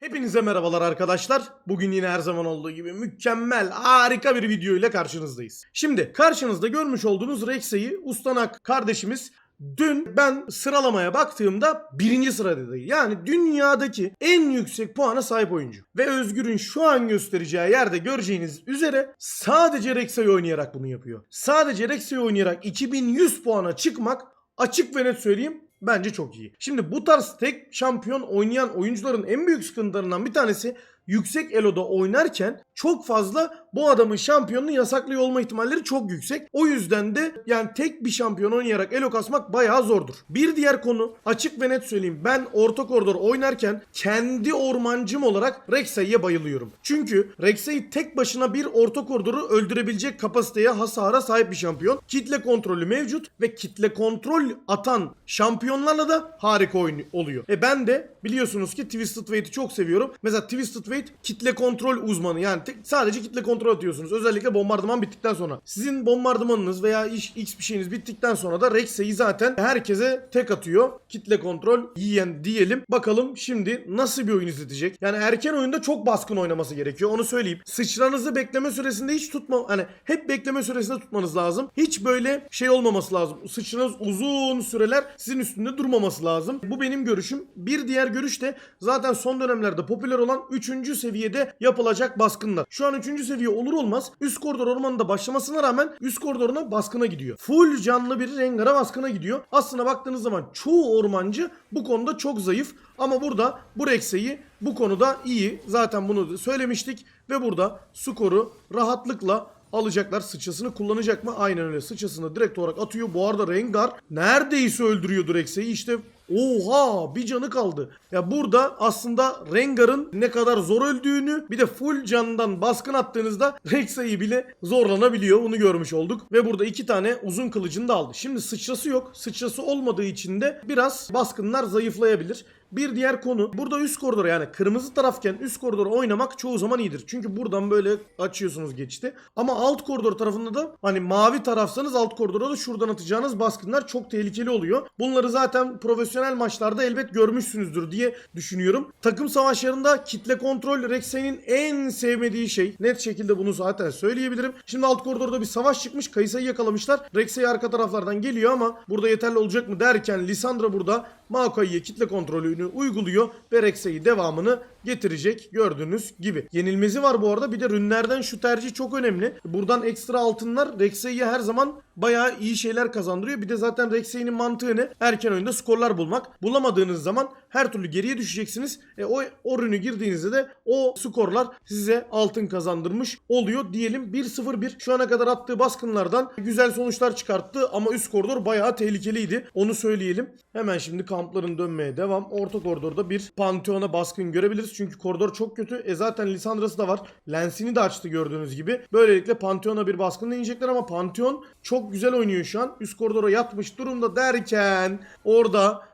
Hepinize merhabalar arkadaşlar. Bugün yine her zaman olduğu gibi mükemmel, harika bir video ile karşınızdayız. Şimdi karşınızda görmüş olduğunuz Rexa'yı Ustanak kardeşimiz Dün ben sıralamaya baktığımda birinci sıradaydı. Yani dünyadaki en yüksek puana sahip oyuncu. Ve Özgür'ün şu an göstereceği yerde göreceğiniz üzere sadece Rexa'yı oynayarak bunu yapıyor. Sadece Rexa'yı oynayarak 2100 puana çıkmak açık ve net söyleyeyim bence çok iyi. Şimdi bu tarz tek şampiyon oynayan oyuncuların en büyük sıkıntılarından bir tanesi yüksek eloda oynarken çok fazla bu adamın şampiyonunu yasaklıyor olma ihtimalleri çok yüksek. O yüzden de yani tek bir şampiyon oynayarak elo kasmak bayağı zordur. Bir diğer konu açık ve net söyleyeyim. Ben orta koridor oynarken kendi ormancım olarak Rek'Sai'ye bayılıyorum. Çünkü Rek'Sai tek başına bir orta koridoru öldürebilecek kapasiteye hasara sahip bir şampiyon. Kitle kontrolü mevcut ve kitle kontrol atan şampiyonlarla da harika oyun oluyor. E ben de biliyorsunuz ki Twisted Fate'i çok seviyorum. Mesela Twisted Fate kitle kontrol uzmanı yani tek- sadece kitle kontrol atıyorsunuz. Özellikle bombardıman bittikten sonra. Sizin bombardımanınız veya iş, X bir şeyiniz bittikten sonra da Rex'e zaten herkese tek atıyor. Kitle kontrol yiyen diyelim. Bakalım şimdi nasıl bir oyun izletecek. Yani erken oyunda çok baskın oynaması gerekiyor. Onu söyleyeyim. Sıçranızı bekleme süresinde hiç tutma hani hep bekleme süresinde tutmanız lazım. Hiç böyle şey olmaması lazım. Sıçranız uzun süreler sizin üstünde durmaması lazım. Bu benim görüşüm. Bir diğer görüş de zaten son dönemlerde popüler olan 3. seviyede yapılacak baskınlar. Şu an 3. seviye olur olmaz üst koridor ormanında başlamasına rağmen üst koridoruna baskına gidiyor. Full canlı bir Rengar'a baskına gidiyor. Aslına baktığınız zaman çoğu ormancı bu konuda çok zayıf. Ama burada bu Rex'e'yi bu konuda iyi. Zaten bunu söylemiştik. Ve burada skoru rahatlıkla alacaklar. Sıçrasını kullanacak mı? Aynen öyle. Sıçrasını direkt olarak atıyor. Bu arada Rengar neredeyse öldürüyordu Rex'e'yi. İşte Oha bir canı kaldı. Ya burada aslında Rengar'ın ne kadar zor öldüğünü bir de full candan baskın attığınızda Rexa'yı bile zorlanabiliyor. Bunu görmüş olduk. Ve burada iki tane uzun kılıcını da aldı. Şimdi sıçrası yok. Sıçrası olmadığı için de biraz baskınlar zayıflayabilir. Bir diğer konu burada üst koridor yani kırmızı tarafken üst koridor oynamak çoğu zaman iyidir. Çünkü buradan böyle açıyorsunuz geçti. Ama alt koridor tarafında da hani mavi tarafsanız alt koridora da şuradan atacağınız baskınlar çok tehlikeli oluyor. Bunları zaten profesyonel maçlarda elbet görmüşsünüzdür diye düşünüyorum. Takım savaşlarında kitle kontrol Rex'in en sevmediği şey. Net şekilde bunu zaten söyleyebilirim. Şimdi alt koridorda bir savaş çıkmış. Kayısayı yakalamışlar. Rex'e arka taraflardan geliyor ama burada yeterli olacak mı derken Lisandra burada Maokai'ye kitle kontrolünü uyguluyor. Ve devamını getirecek gördüğünüz gibi. Yenilmezi var bu arada bir de rünlerden şu tercih çok önemli. Buradan ekstra altınlar Rex'e her zaman bayağı iyi şeyler kazandırıyor. Bir de zaten Rex'e'nin mantığı ne? Erken oyunda skorlar bulmak. Bulamadığınız zaman her türlü geriye düşeceksiniz. E, o, o rünü girdiğinizde de o skorlar size altın kazandırmış oluyor diyelim. 1-0-1 şu ana kadar attığı baskınlardan güzel sonuçlar çıkarttı ama üst koridor bayağı tehlikeliydi. Onu söyleyelim. Hemen şimdi kampların dönmeye devam. Orta koridorda bir Pantheon'a baskın görebiliriz. Çünkü koridor çok kötü. E zaten Lisandra'sı da var. Lensini de açtı gördüğünüz gibi. Böylelikle Pantheon'a bir baskın deneyecekler ama Pantheon çok güzel oynuyor şu an. Üst koridora yatmış durumda derken orada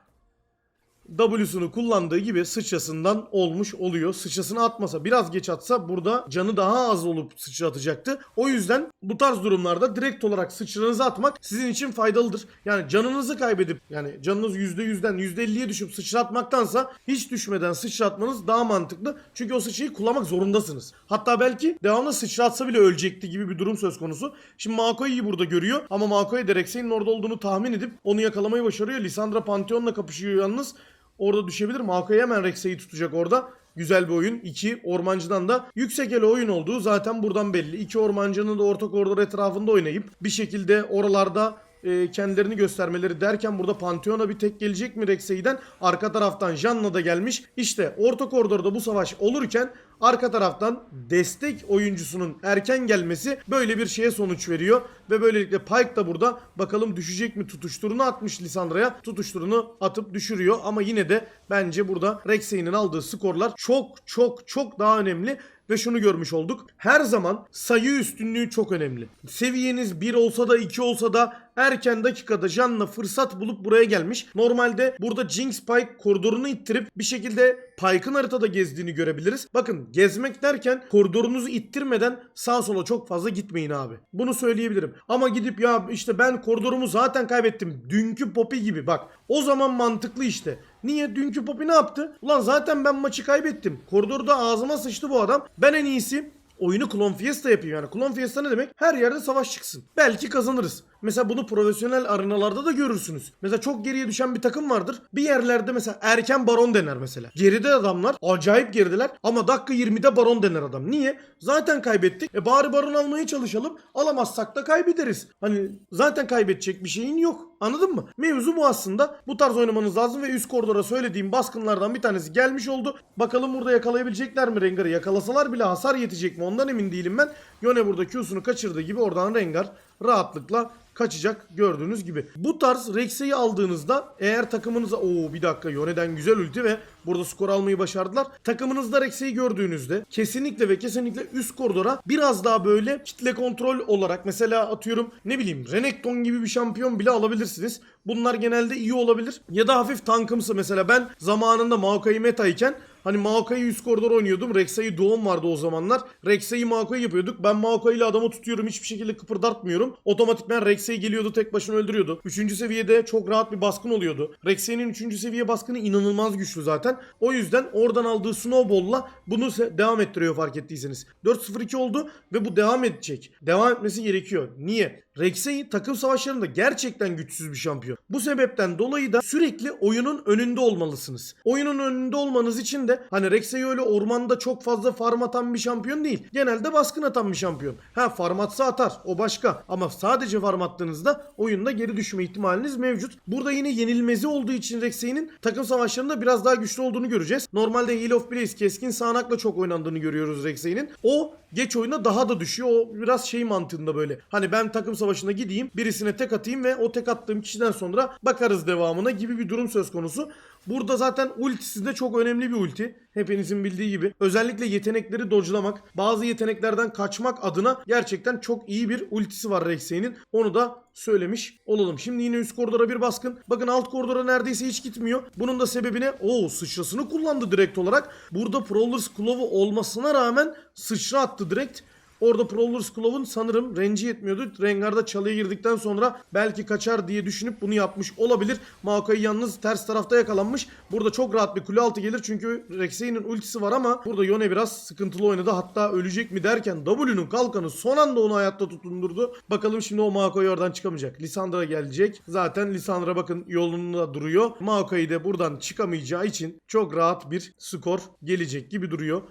W'sunu kullandığı gibi sıçrasından olmuş oluyor. Sıçrasını atmasa biraz geç atsa burada canı daha az olup sıçra atacaktı. O yüzden bu tarz durumlarda direkt olarak sıçranızı atmak sizin için faydalıdır. Yani canınızı kaybedip yani canınız %100'den %50'ye düşüp sıçratmaktansa hiç düşmeden sıçratmanız daha mantıklı. Çünkü o sıçrayı kullanmak zorundasınız. Hatta belki devamlı sıçratsa bile ölecekti gibi bir durum söz konusu. Şimdi Makoi'yi burada görüyor ama Makoi de Rex'in orada olduğunu tahmin edip onu yakalamayı başarıyor. Lisandra Pantheon'la kapışıyor yalnız. Orada düşebilir. Makoy hemen Rex'e'yi tutacak orada. Güzel bir oyun. 2 ormancıdan da yüksek ele oyun olduğu zaten buradan belli. İki ormancının da orta koridor etrafında oynayıp bir şekilde oralarda e, kendilerini göstermeleri derken burada Pantheon'a bir tek gelecek mi Rex'e'den? Arka taraftan Janna da gelmiş. İşte orta koridorda bu savaş olurken arka taraftan destek oyuncusunun erken gelmesi böyle bir şeye sonuç veriyor. Ve böylelikle Pyke da burada bakalım düşecek mi tutuşturunu atmış Lisandra'ya. Tutuşturunu atıp düşürüyor ama yine de bence burada Rex'e'nin aldığı skorlar çok çok çok daha önemli. Ve şunu görmüş olduk. Her zaman sayı üstünlüğü çok önemli. Seviyeniz 1 olsa da 2 olsa da erken dakikada Janna fırsat bulup buraya gelmiş. Normalde burada Jinx Pike koridorunu ittirip bir şekilde Pike'ın haritada gezdiğini görebiliriz. Bakın gezmek derken koridorunuzu ittirmeden sağa sola çok fazla gitmeyin abi. Bunu söyleyebilirim. Ama gidip ya işte ben koridorumu zaten kaybettim. Dünkü Poppy gibi bak. O zaman mantıklı işte. Niye? Dünkü Poppy ne yaptı? Ulan zaten ben maçı kaybettim. Koridorda ağzıma sıçtı bu adam. Ben en iyisi oyunu Clone Fiesta yapayım yani. Clone Fiesta ne demek? Her yerde savaş çıksın. Belki kazanırız. Mesela bunu profesyonel arenalarda da görürsünüz. Mesela çok geriye düşen bir takım vardır. Bir yerlerde mesela erken baron dener mesela. Geride adamlar acayip gerideler ama dakika 20'de baron dener adam. Niye? Zaten kaybettik. E bari baron almaya çalışalım. Alamazsak da kaybederiz. Hani zaten kaybedecek bir şeyin yok. Anladın mı? Mevzu bu aslında. Bu tarz oynamanız lazım ve üst koridora söylediğim baskınlardan bir tanesi gelmiş oldu. Bakalım burada yakalayabilecekler mi Rengar'ı? Yakalasalar bile hasar yetecek mi? Ondan emin değilim ben. Yone burada Q'sunu kaçırdığı gibi oradan Rengar rahatlıkla kaçacak gördüğünüz gibi. Bu tarz Rex'i aldığınızda eğer takımınıza o bir dakika Yone'den güzel ulti ve burada skor almayı başardılar. Takımınızda Rex'i gördüğünüzde kesinlikle ve kesinlikle üst koridora biraz daha böyle kitle kontrol olarak mesela atıyorum ne bileyim Renekton gibi bir şampiyon bile alabilirsiniz. Bunlar genelde iyi olabilir. Ya da hafif tankımsı mesela ben zamanında Maokai meta iken Hani Maokai'yi üst koridor oynuyordum. Rek'Sai doğum vardı o zamanlar. Rek'Sai Maokai yapıyorduk. Ben Maokai ile adamı tutuyorum. Hiçbir şekilde kıpırdatmıyorum. Otomatikman Rek'Sai geliyordu tek başına öldürüyordu. Üçüncü seviyede çok rahat bir baskın oluyordu. Rek'Sai'nin üçüncü seviye baskını inanılmaz güçlü zaten. O yüzden oradan aldığı Snowball'la bunu devam ettiriyor fark ettiyseniz. 4-0-2 oldu ve bu devam edecek. Devam etmesi gerekiyor. Niye? Rek'Sai takım savaşlarında gerçekten güçsüz bir şampiyon. Bu sebepten dolayı da sürekli oyunun önünde olmalısınız. Oyunun önünde olmanız için de hani Rek'Sai öyle ormanda çok fazla farm atan bir şampiyon değil. Genelde baskın atan bir şampiyon. Ha farm atsa atar o başka ama sadece farm attığınızda oyunda geri düşme ihtimaliniz mevcut. Burada yine yenilmezi olduğu için Rek'Sai'nin takım savaşlarında biraz daha güçlü olduğunu göreceğiz. Normalde Heal of Blaze keskin sağanakla çok oynandığını görüyoruz Rek'Sai'nin. O geç oyuna daha da düşüyor. O biraz şey mantığında böyle. Hani ben takım savaşına gideyim birisine tek atayım ve o tek attığım kişiden sonra bakarız devamına gibi bir durum söz konusu. Burada zaten ultisi de çok önemli bir ulti. Hepinizin bildiği gibi. Özellikle yetenekleri dodge'lamak, bazı yeteneklerden kaçmak adına gerçekten çok iyi bir ultisi var Rek'Sai'nin. Onu da söylemiş olalım. Şimdi yine üst koridora bir baskın. Bakın alt koridora neredeyse hiç gitmiyor. Bunun da sebebine o sıçrasını kullandı direkt olarak. Burada Prowler's Claw'u olmasına rağmen sıçra attı direkt. Orada Prowler's Claw'un sanırım range'i yetmiyordu. Rengar'da çalıya girdikten sonra belki kaçar diye düşünüp bunu yapmış olabilir. Maokai yalnız ters tarafta yakalanmış. Burada çok rahat bir kule altı gelir çünkü Rek'Sai'nin ultisi var ama burada Yone biraz sıkıntılı oynadı. Hatta ölecek mi derken W'nun kalkanı son anda onu hayatta tutundurdu. Bakalım şimdi o Maokai oradan çıkamayacak. Lisandra gelecek. Zaten Lisandra bakın yolunda duruyor. Maokai de buradan çıkamayacağı için çok rahat bir skor gelecek gibi duruyor.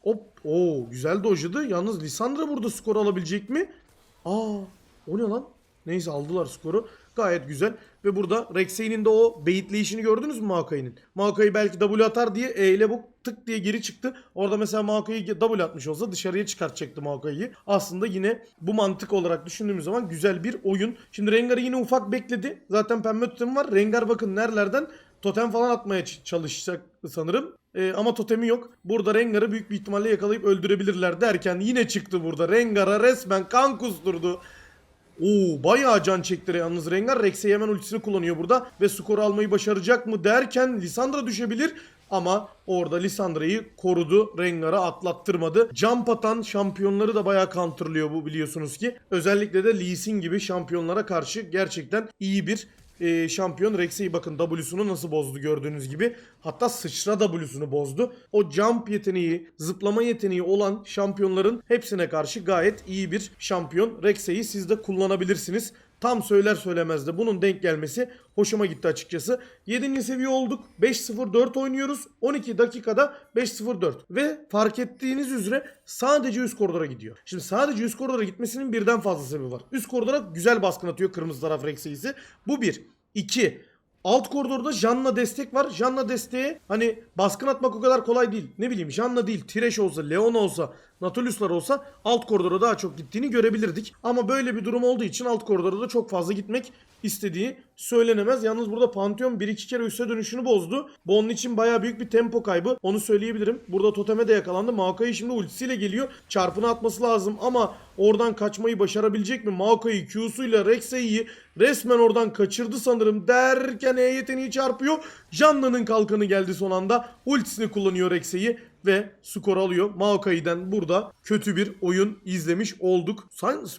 Hop. Oo güzel dojladı. Yalnız Lisandra burada skor alabilecek mi? Aa o ne lan? Neyse aldılar skoru. Gayet güzel. Ve burada Rek'Sai'nin de o beyitleyişini gördünüz mü Maokai'nin? Maokai belki W atar diye E ile bu tık diye geri çıktı. Orada mesela Maokai W atmış olsa dışarıya çıkartacaktı Maokai'yi. Aslında yine bu mantık olarak düşündüğümüz zaman güzel bir oyun. Şimdi Rengar'ı yine ufak bekledi. Zaten pembe totem var. Rengar bakın nerelerden totem falan atmaya çalışacak sanırım. Ee, ama totemi yok. Burada Rengar'ı büyük bir ihtimalle yakalayıp öldürebilirler derken yine çıktı burada. Rengar'a resmen kan kusturdu. Oo bayağı can çekti yalnız Rengar. Rex'e hemen ultisini kullanıyor burada. Ve skoru almayı başaracak mı derken Lisandra düşebilir. Ama orada Lisandra'yı korudu. Rengar'a atlattırmadı. Jump atan şampiyonları da bayağı counterlıyor bu biliyorsunuz ki. Özellikle de Lee Sin gibi şampiyonlara karşı gerçekten iyi bir e, şampiyon Rex'e bakın W'sunu nasıl bozdu gördüğünüz gibi. Hatta sıçra W'sunu bozdu. O jump yeteneği, zıplama yeteneği olan şampiyonların hepsine karşı gayet iyi bir şampiyon. Rex'e'yi siz de kullanabilirsiniz. Tam söyler söylemez de bunun denk gelmesi hoşuma gitti açıkçası. 7. seviye olduk. 5-0-4 oynuyoruz. 12 dakikada 5-0-4. Ve fark ettiğiniz üzere sadece üst koridora gidiyor. Şimdi sadece üst koridora gitmesinin birden fazla sebebi var. Üst koridora güzel baskın atıyor kırmızı taraf Rex'e'si. Bu bir. 2. Alt koridorda Janna destek var. Janna desteğe hani baskın atmak o kadar kolay değil. Ne bileyim Janna değil, Thresh olsa, Leon olsa, Natulus'lar olsa alt koridora daha çok gittiğini görebilirdik. Ama böyle bir durum olduğu için alt koridora da çok fazla gitmek istediği söylenemez. Yalnız burada Pantheon 1-2 kere üste dönüşünü bozdu. Bu için baya büyük bir tempo kaybı. Onu söyleyebilirim. Burada toteme de yakalandı. Maokai şimdi ultisiyle geliyor. Çarpını atması lazım ama oradan kaçmayı başarabilecek mi? Maokai Q'suyla Rek'Sai'yi resmen oradan kaçırdı sanırım derken E yeteneği çarpıyor. Janna'nın kalkanı geldi son anda. Ultisini kullanıyor Rek'Sai ve skor alıyor. Maokai'den burada kötü bir oyun izlemiş olduk.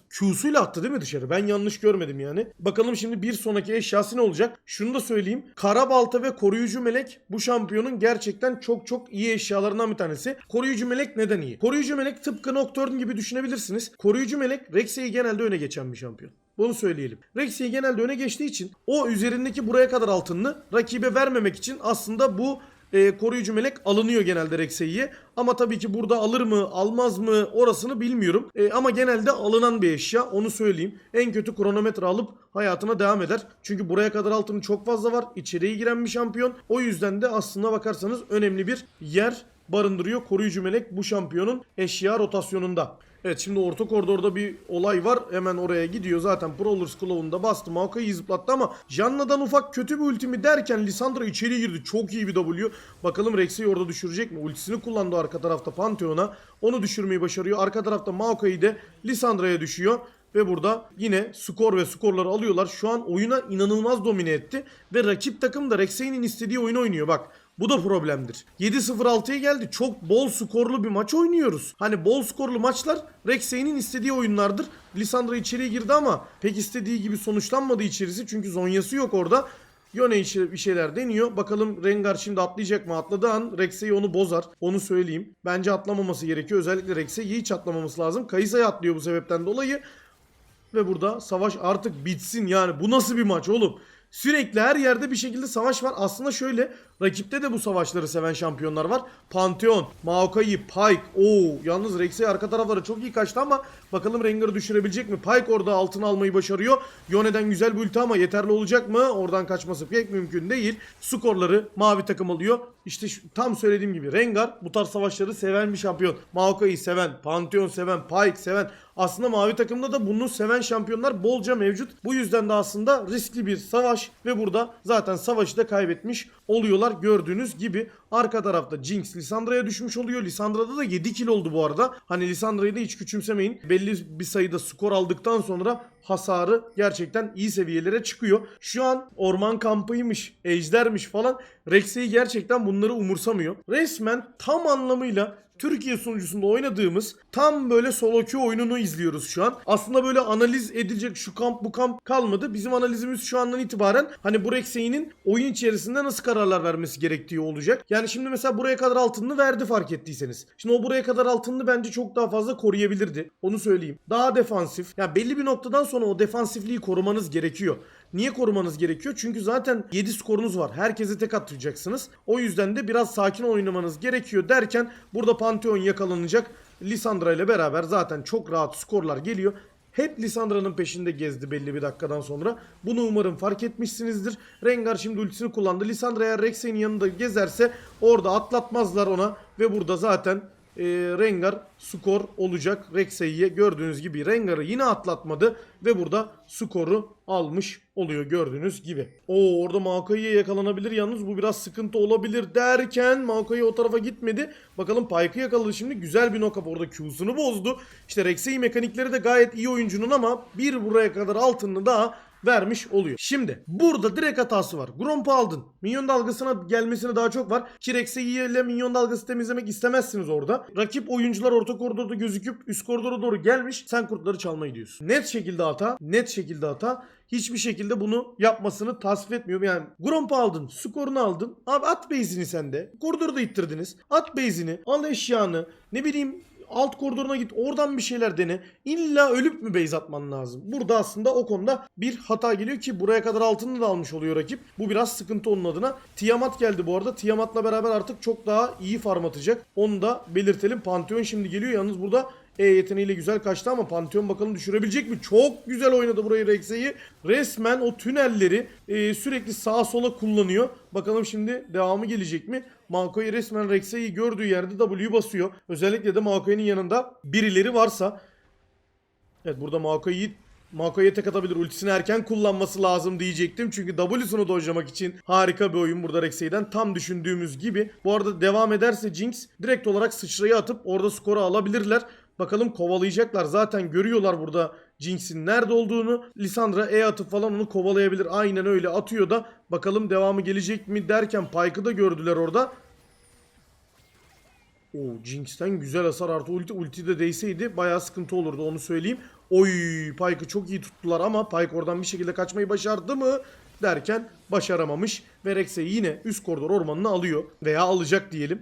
Q'suyla attı değil mi dışarı? Ben yanlış görmedim yani. Bakalım şimdi bir sonraki eşyası ne olacak? Şunu da söyleyeyim. Karabalta ve koruyucu melek bu şampiyonun gerçekten çok çok iyi eşyalarından bir tanesi. Koruyucu melek neden iyi? Koruyucu melek tıpkı Nocturne gibi düşünebilirsiniz. Koruyucu melek Rex'e genelde öne geçen bir şampiyon. Bunu söyleyelim. Rex'i genelde öne geçtiği için o üzerindeki buraya kadar altınını rakibe vermemek için aslında bu e, koruyucu melek alınıyor genelde Rex'e. Ama tabii ki burada alır mı almaz mı orasını bilmiyorum. E, ama genelde alınan bir eşya onu söyleyeyim. En kötü kronometre alıp hayatına devam eder. Çünkü buraya kadar altını çok fazla var. İçeriye giren bir şampiyon. O yüzden de aslına bakarsanız önemli bir yer barındırıyor koruyucu melek bu şampiyonun eşya rotasyonunda. Evet şimdi orta koridorda bir olay var. Hemen oraya gidiyor. Zaten Prowlers Claw'unda bastı. Maokai'yi zıplattı ama Janna'dan ufak kötü bir ultimi derken Lisandra içeri girdi. Çok iyi bir W. Bakalım Rex'i orada düşürecek mi? Ultisini kullandı arka tarafta Pantheon'a. Onu düşürmeyi başarıyor. Arka tarafta Maokai de Lisandra'ya düşüyor. Ve burada yine skor ve skorları alıyorlar. Şu an oyuna inanılmaz domine etti. Ve rakip takım da Rex'in istediği oyunu oynuyor. Bak bu da problemdir. 7-0-6'ya geldi. Çok bol skorlu bir maç oynuyoruz. Hani bol skorlu maçlar Rex'in istediği oyunlardır. Lisandra içeriye girdi ama pek istediği gibi sonuçlanmadı içerisi. Çünkü Zonya'sı yok orada. Yone bir şeyler deniyor. Bakalım Rengar şimdi atlayacak mı? Atladığı an Rex'e onu bozar. Onu söyleyeyim. Bence atlamaması gerekiyor. Özellikle Rex'e hiç atlamaması lazım. Kayısa'ya atlıyor bu sebepten dolayı. Ve burada savaş artık bitsin yani. Bu nasıl bir maç oğlum? Sürekli her yerde bir şekilde savaş var. Aslında şöyle rakipte de bu savaşları seven şampiyonlar var. Pantheon, Maokai, Pyke. Oo yalnız Rex'e arka taraflara çok iyi kaçtı ama bakalım Rengar'ı düşürebilecek mi? Pyke orada altın almayı başarıyor. Yone'den güzel bir ulti ama yeterli olacak mı? Oradan kaçması pek mümkün değil. Skorları mavi takım alıyor. İşte şu- tam söylediğim gibi Rengar bu tarz savaşları seven bir şampiyon. Maokai'yi seven, Pantheon seven, Pyke seven. Aslında mavi takımda da bunu seven şampiyonlar bolca mevcut. Bu yüzden de aslında riskli bir savaş ve burada zaten savaşı da kaybetmiş oluyorlar gördüğünüz gibi. Arka tarafta Jinx Lisandra'ya düşmüş oluyor. Lisandra'da da 7 kill oldu bu arada. Hani Lisandra'yı da hiç küçümsemeyin. Belli bir sayıda skor aldıktan sonra hasarı gerçekten iyi seviyelere çıkıyor. Şu an orman kampıymış, ejdermiş falan. Rex'e gerçekten bunları umursamıyor. Resmen tam anlamıyla Türkiye sunucusunda oynadığımız tam böyle solo queue oyununu izliyoruz şu an. Aslında böyle analiz edilecek şu kamp bu kamp kalmadı. Bizim analizimiz şu andan itibaren hani bu Rexey'nin oyun içerisinde nasıl kararlar vermesi gerektiği olacak. Yani şimdi mesela buraya kadar altınını verdi fark ettiyseniz. Şimdi o buraya kadar altınını bence çok daha fazla koruyabilirdi. Onu söyleyeyim. Daha defansif. Yani belli bir noktadan sonra o defansifliği korumanız gerekiyor. Niye korumanız gerekiyor? Çünkü zaten 7 skorunuz var. Herkese tek atacaksınız. O yüzden de biraz sakin oynamanız gerekiyor derken burada Pantheon yakalanacak. Lisandra ile beraber zaten çok rahat skorlar geliyor. Hep Lisandra'nın peşinde gezdi belli bir dakikadan sonra. Bunu umarım fark etmişsinizdir. Rengar şimdi ultisini kullandı. Lisandra eğer Rex'in yanında gezerse orada atlatmazlar ona. Ve burada zaten e, Rengar skor olacak. Rex'e gördüğünüz gibi Rengar'ı yine atlatmadı. Ve burada skoru almış oluyor gördüğünüz gibi. Oo orada Maokai'ye yakalanabilir yalnız bu biraz sıkıntı olabilir derken Maokai o tarafa gitmedi. Bakalım Pyke'ı yakaladı şimdi güzel bir knock-up orada Q'sunu bozdu. İşte Rex'e mekanikleri de gayet iyi oyuncunun ama bir buraya kadar altını daha vermiş oluyor. Şimdi burada direkt hatası var. Gromp'u aldın. Minyon dalgasına gelmesine daha çok var. Ki Rex'e ile minyon dalgası temizlemek istemezsiniz orada. Rakip oyuncular orta koridorda gözüküp üst koridora doğru gelmiş. Sen kurtları çalmayı diyorsun. Net şekilde hata. Net şekilde hata. Hiçbir şekilde bunu yapmasını tasvip etmiyorum. Yani Gromp'u aldın. Skorunu aldın. Abi at base'ini sen de. Koridoru da ittirdiniz. At base'ini. Al eşyanı. Ne bileyim alt koridoruna git oradan bir şeyler dene. İlla ölüp mü base atman lazım? Burada aslında o konuda bir hata geliyor ki buraya kadar altını da almış oluyor rakip. Bu biraz sıkıntı onun adına. Tiamat geldi bu arada. Tiamat'la beraber artık çok daha iyi farm atacak. Onu da belirtelim. Pantheon şimdi geliyor. Yalnız burada E yeteneğiyle güzel kaçtı ama Pantheon bakalım düşürebilecek mi? Çok güzel oynadı burayı Rex'e'yi. Resmen o tünelleri e, sürekli sağa sola kullanıyor. Bakalım şimdi devamı gelecek mi? Maokai resmen Rex'e'yi gördüğü yerde W'yu basıyor. Özellikle de Maokai'nin yanında birileri varsa. Evet burada Maokai'yi Maokai'ye tek atabilir. Ultisini erken kullanması lazım diyecektim. Çünkü W'sunu dojlamak için harika bir oyun burada Rexey'den. Tam düşündüğümüz gibi. Bu arada devam ederse Jinx direkt olarak sıçrayı atıp orada skoru alabilirler. Bakalım kovalayacaklar. Zaten görüyorlar burada Jinx'in nerede olduğunu. Lisandra E atıp falan onu kovalayabilir. Aynen öyle atıyor da. Bakalım devamı gelecek mi derken Pyke'ı da gördüler orada. Oo Jinx'ten güzel hasar artı ulti. Ulti de değseydi bayağı sıkıntı olurdu onu söyleyeyim. Oy Pyke'ı çok iyi tuttular ama Pyke oradan bir şekilde kaçmayı başardı mı? Derken başaramamış. Ve yine üst koridor ormanını alıyor. Veya alacak diyelim.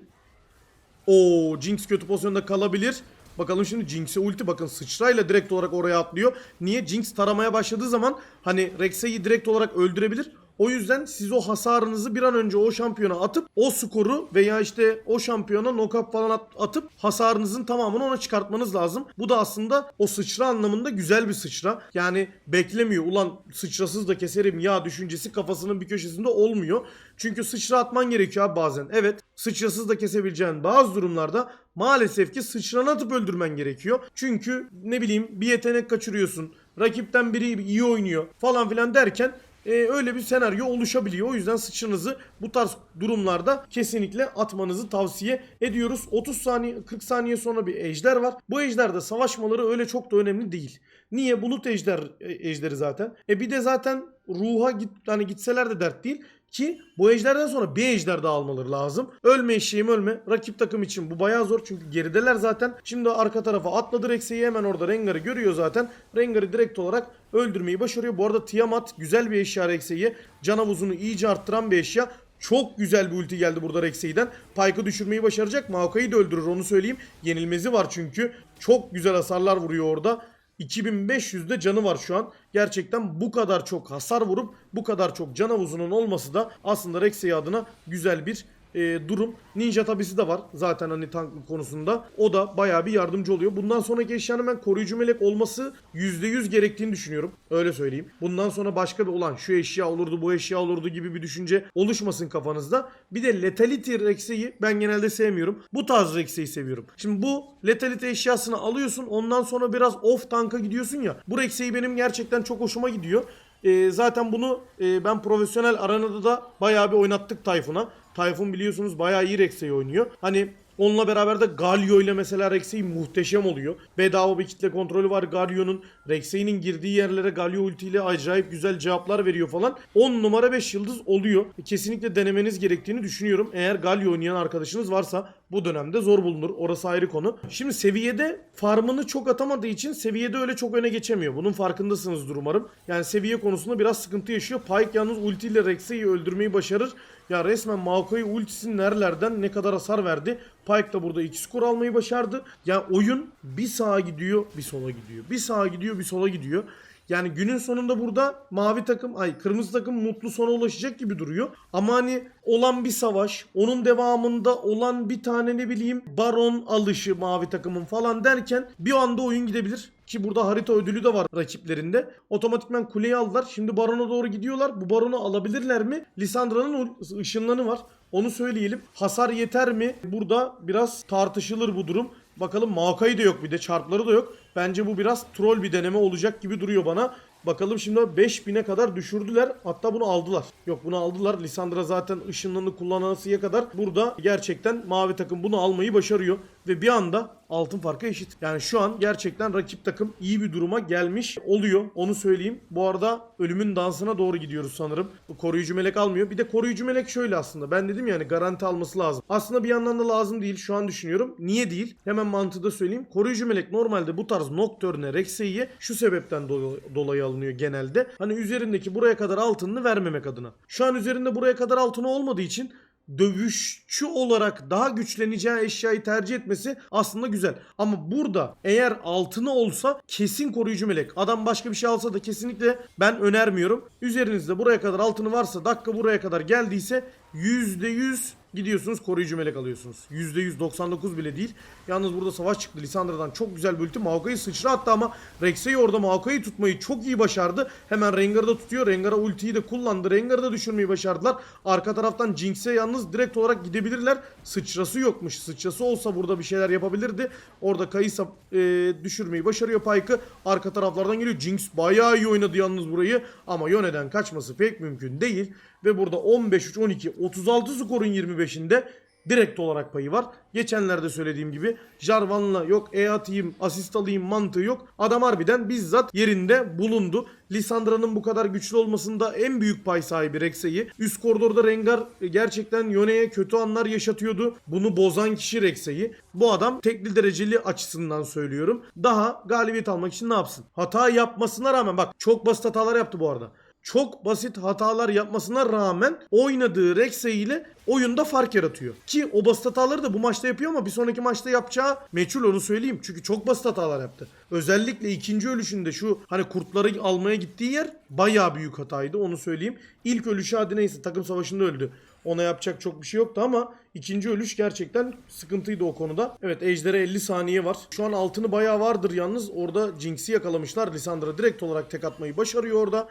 Oo Jinx kötü pozisyonda kalabilir. Bakalım şimdi Jinx'e ulti bakın sıçrayla direkt olarak oraya atlıyor. Niye? Jinx taramaya başladığı zaman hani Rex'e'yi direkt olarak öldürebilir. O yüzden siz o hasarınızı bir an önce o şampiyona atıp o skoru veya işte o şampiyona knock falan at- atıp hasarınızın tamamını ona çıkartmanız lazım. Bu da aslında o sıçra anlamında güzel bir sıçra. Yani beklemiyor ulan sıçrasız da keserim ya düşüncesi kafasının bir köşesinde olmuyor. Çünkü sıçra atman gerekiyor abi bazen. Evet sıçrasız da kesebileceğin bazı durumlarda maalesef ki sıçranı atıp öldürmen gerekiyor. Çünkü ne bileyim bir yetenek kaçırıyorsun. Rakipten biri iyi oynuyor falan filan derken e, öyle bir senaryo oluşabiliyor. O yüzden sıçranızı bu tarz durumlarda kesinlikle atmanızı tavsiye ediyoruz. 30 saniye 40 saniye sonra bir ejder var. Bu ejderde savaşmaları öyle çok da önemli değil. Niye? Bulut ejder e, ejderi zaten. E bir de zaten ruha git hani gitseler de dert değil. Ki bu ejderden sonra bir ejder daha almaları lazım. Ölme eşeğim ölme. Rakip takım için bu bayağı zor çünkü gerideler zaten. Şimdi arka tarafa atladı Rex'e'yi hemen orada Rengar'ı görüyor zaten. Rengar'ı direkt olarak öldürmeyi başarıyor. Bu arada Tiamat güzel bir eşya Rex'e'yi. Can havuzunu iyice arttıran bir eşya. Çok güzel bir ulti geldi burada Rex'e'den. Pyke'ı düşürmeyi başaracak. Maokai'yi de öldürür onu söyleyeyim. Yenilmezi var çünkü. Çok güzel hasarlar vuruyor orada. 2500'de canı var şu an. Gerçekten bu kadar çok hasar vurup bu kadar çok can havuzunun olması da aslında Rex'e adına güzel bir e, durum. Ninja tabisi de var zaten hani tank konusunda. O da bayağı bir yardımcı oluyor. Bundan sonraki eşyanın ben koruyucu melek olması %100 gerektiğini düşünüyorum. Öyle söyleyeyim. Bundan sonra başka bir olan şu eşya olurdu bu eşya olurdu gibi bir düşünce oluşmasın kafanızda. Bir de Lethality Rex'eyi ben genelde sevmiyorum. Bu tarz Rex'eyi seviyorum. Şimdi bu Lethality eşyasını alıyorsun ondan sonra biraz off tanka gidiyorsun ya. Bu Rex'eyi benim gerçekten çok hoşuma gidiyor. Ee, zaten bunu e, ben profesyonel arenada da bayağı bir oynattık Tayfun'a. Tayfun biliyorsunuz bayağı iyi Rex'eyi oynuyor. Hani onunla beraber de Galio ile mesela Rex'eyi muhteşem oluyor. Bedava bir kitle kontrolü var Galio'nun. Rex'e'nin girdiği yerlere Galio ultiyle acayip güzel cevaplar veriyor falan. 10 numara 5 yıldız oluyor. Kesinlikle denemeniz gerektiğini düşünüyorum. Eğer Galio oynayan arkadaşınız varsa bu dönemde zor bulunur. Orası ayrı konu. Şimdi seviyede farmını çok atamadığı için seviyede öyle çok öne geçemiyor. Bunun farkındasınızdır umarım. Yani seviye konusunda biraz sıkıntı yaşıyor. Pyke yalnız ultiyle Rex'e'yi öldürmeyi başarır. Ya resmen Maokai ultisinin nerelerden ne kadar hasar verdi. Pyke da burada 2 skor almayı başardı. Ya oyun bir sağa gidiyor bir sola gidiyor. Bir sağa gidiyor bir sola gidiyor. Yani günün sonunda burada mavi takım, ay kırmızı takım mutlu sona ulaşacak gibi duruyor. Ama hani olan bir savaş, onun devamında olan bir tane ne bileyim baron alışı mavi takımın falan derken bir anda oyun gidebilir. Ki burada harita ödülü de var rakiplerinde. Otomatikman kuleyi aldılar. Şimdi barona doğru gidiyorlar. Bu baronu alabilirler mi? Lisandra'nın ışınlanı var. Onu söyleyelim. Hasar yeter mi? Burada biraz tartışılır bu durum. Bakalım Maokai de yok bir de çarpları da yok. Bence bu biraz troll bir deneme olacak gibi duruyor bana. Bakalım şimdi 5000'e kadar düşürdüler. Hatta bunu aldılar. Yok bunu aldılar. Lisandra zaten ışınlarını kullanasıya kadar burada gerçekten mavi takım bunu almayı başarıyor. Ve bir anda altın farkı eşit. Yani şu an gerçekten rakip takım iyi bir duruma gelmiş oluyor. Onu söyleyeyim. Bu arada ölümün dansına doğru gidiyoruz sanırım. Koruyucu melek almıyor. Bir de koruyucu melek şöyle aslında. Ben dedim yani garanti alması lazım. Aslında bir yandan da lazım değil. Şu an düşünüyorum. Niye değil? Hemen mantığı da söyleyeyim. Koruyucu melek normalde bu tarz Nocturne, Rex'e şu sebepten do- dolayı alınıyor genelde. Hani üzerindeki buraya kadar altınını vermemek adına. Şu an üzerinde buraya kadar altını olmadığı için dövüşçü olarak daha güçleneceği eşyayı tercih etmesi aslında güzel. Ama burada eğer altını olsa kesin koruyucu melek. Adam başka bir şey alsa da kesinlikle ben önermiyorum. Üzerinizde buraya kadar altını varsa dakika buraya kadar geldiyse %100 gidiyorsunuz koruyucu melek alıyorsunuz. %199 bile değil. Yalnız burada savaş çıktı. Lisandra'dan çok güzel bir ulti. Maokai'yi sıçra attı ama Rex'e'yi orada Maokai'yi tutmayı çok iyi başardı. Hemen Rengar'ı da tutuyor. Rengar'a ultiyi de kullandı. Rengar'ı da düşürmeyi başardılar. Arka taraftan Jinx'e yalnız direkt olarak gidebilirler. Sıçrası yokmuş. Sıçrası olsa burada bir şeyler yapabilirdi. Orada Kayısa e, düşürmeyi başarıyor Pyke'ı. Arka taraflardan geliyor. Jinx bayağı iyi oynadı yalnız burayı. Ama Yone'den kaçması pek mümkün değil. Ve burada 15-3-12 36 skorun 25'inde direkt olarak payı var. Geçenlerde söylediğim gibi Jarvan'la yok E atayım, asist alayım mantığı yok. Adam harbiden bizzat yerinde bulundu. Lisandra'nın bu kadar güçlü olmasında en büyük pay sahibi Rex'e'yi. Üst koridorda Rengar gerçekten Yone'ye kötü anlar yaşatıyordu. Bunu bozan kişi Rex'e'yi. Bu adam tekli dereceli açısından söylüyorum. Daha galibiyet almak için ne yapsın? Hata yapmasına rağmen bak çok basit hatalar yaptı bu arada çok basit hatalar yapmasına rağmen oynadığı Rex'e ile oyunda fark yaratıyor. Ki o basit hataları da bu maçta yapıyor ama bir sonraki maçta yapacağı meçhul onu söyleyeyim. Çünkü çok basit hatalar yaptı. Özellikle ikinci ölüşünde şu hani kurtları almaya gittiği yer bayağı büyük hataydı onu söyleyeyim. İlk ölüşü hadi neyse takım savaşında öldü. Ona yapacak çok bir şey yoktu ama ikinci ölüş gerçekten sıkıntıydı o konuda. Evet Ejder'e 50 saniye var. Şu an altını bayağı vardır yalnız. Orada Jinx'i yakalamışlar. Lisandra direkt olarak tek atmayı başarıyor orada.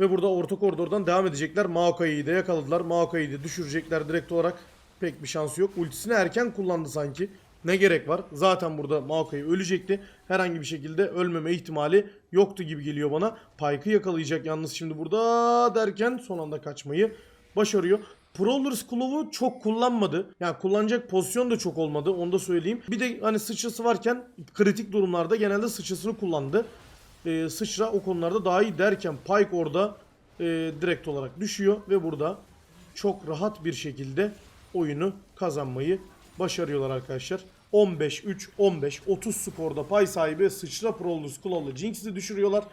Ve burada orta koridordan devam edecekler. Maokai'yi de yakaladılar. Maokai'yi de düşürecekler direkt olarak. Pek bir şansı yok. Ultisini erken kullandı sanki. Ne gerek var? Zaten burada Maokai ölecekti. Herhangi bir şekilde ölmeme ihtimali yoktu gibi geliyor bana. Pike'ı yakalayacak yalnız şimdi burada derken son anda kaçmayı başarıyor. Prowlers Clove'u çok kullanmadı. Yani kullanacak pozisyon da çok olmadı. Onu da söyleyeyim. Bir de hani sıçrası varken kritik durumlarda genelde sıçrasını kullandı e, sıçra o konularda daha iyi derken Pike orada e, direkt olarak düşüyor ve burada çok rahat bir şekilde oyunu kazanmayı başarıyorlar arkadaşlar. 15-3, 15-30 skorda pay sahibi sıçra Prolus Klaw'la Jinx'i düşürüyorlar.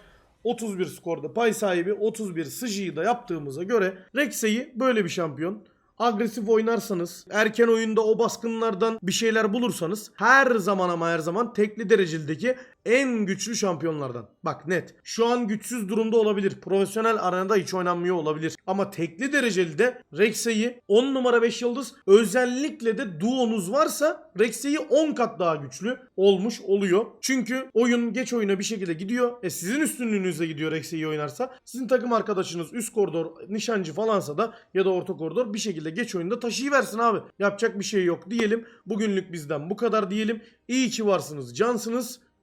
31 skorda pay sahibi 31 sıcıyı da yaptığımıza göre Rex'e'yi böyle bir şampiyon agresif oynarsanız, erken oyunda o baskınlardan bir şeyler bulursanız her zaman ama her zaman tekli derecedeki en güçlü şampiyonlardan. Bak net. Şu an güçsüz durumda olabilir. Profesyonel arenada hiç oynanmıyor olabilir. Ama tekli dereceli de Rex'e'yi 10 numara 5 yıldız özellikle de duonuz varsa Rex'e'yi 10 kat daha güçlü olmuş oluyor. Çünkü oyun geç oyuna bir şekilde gidiyor. E sizin üstünlüğünüzle gidiyor Rex'e'yi oynarsa. Sizin takım arkadaşınız üst koridor nişancı falansa da ya da orta koridor bir şekilde geç oyunda taşıyıversin abi. Yapacak bir şey yok diyelim. Bugünlük bizden bu kadar diyelim. İyi ki varsınız, cansınız.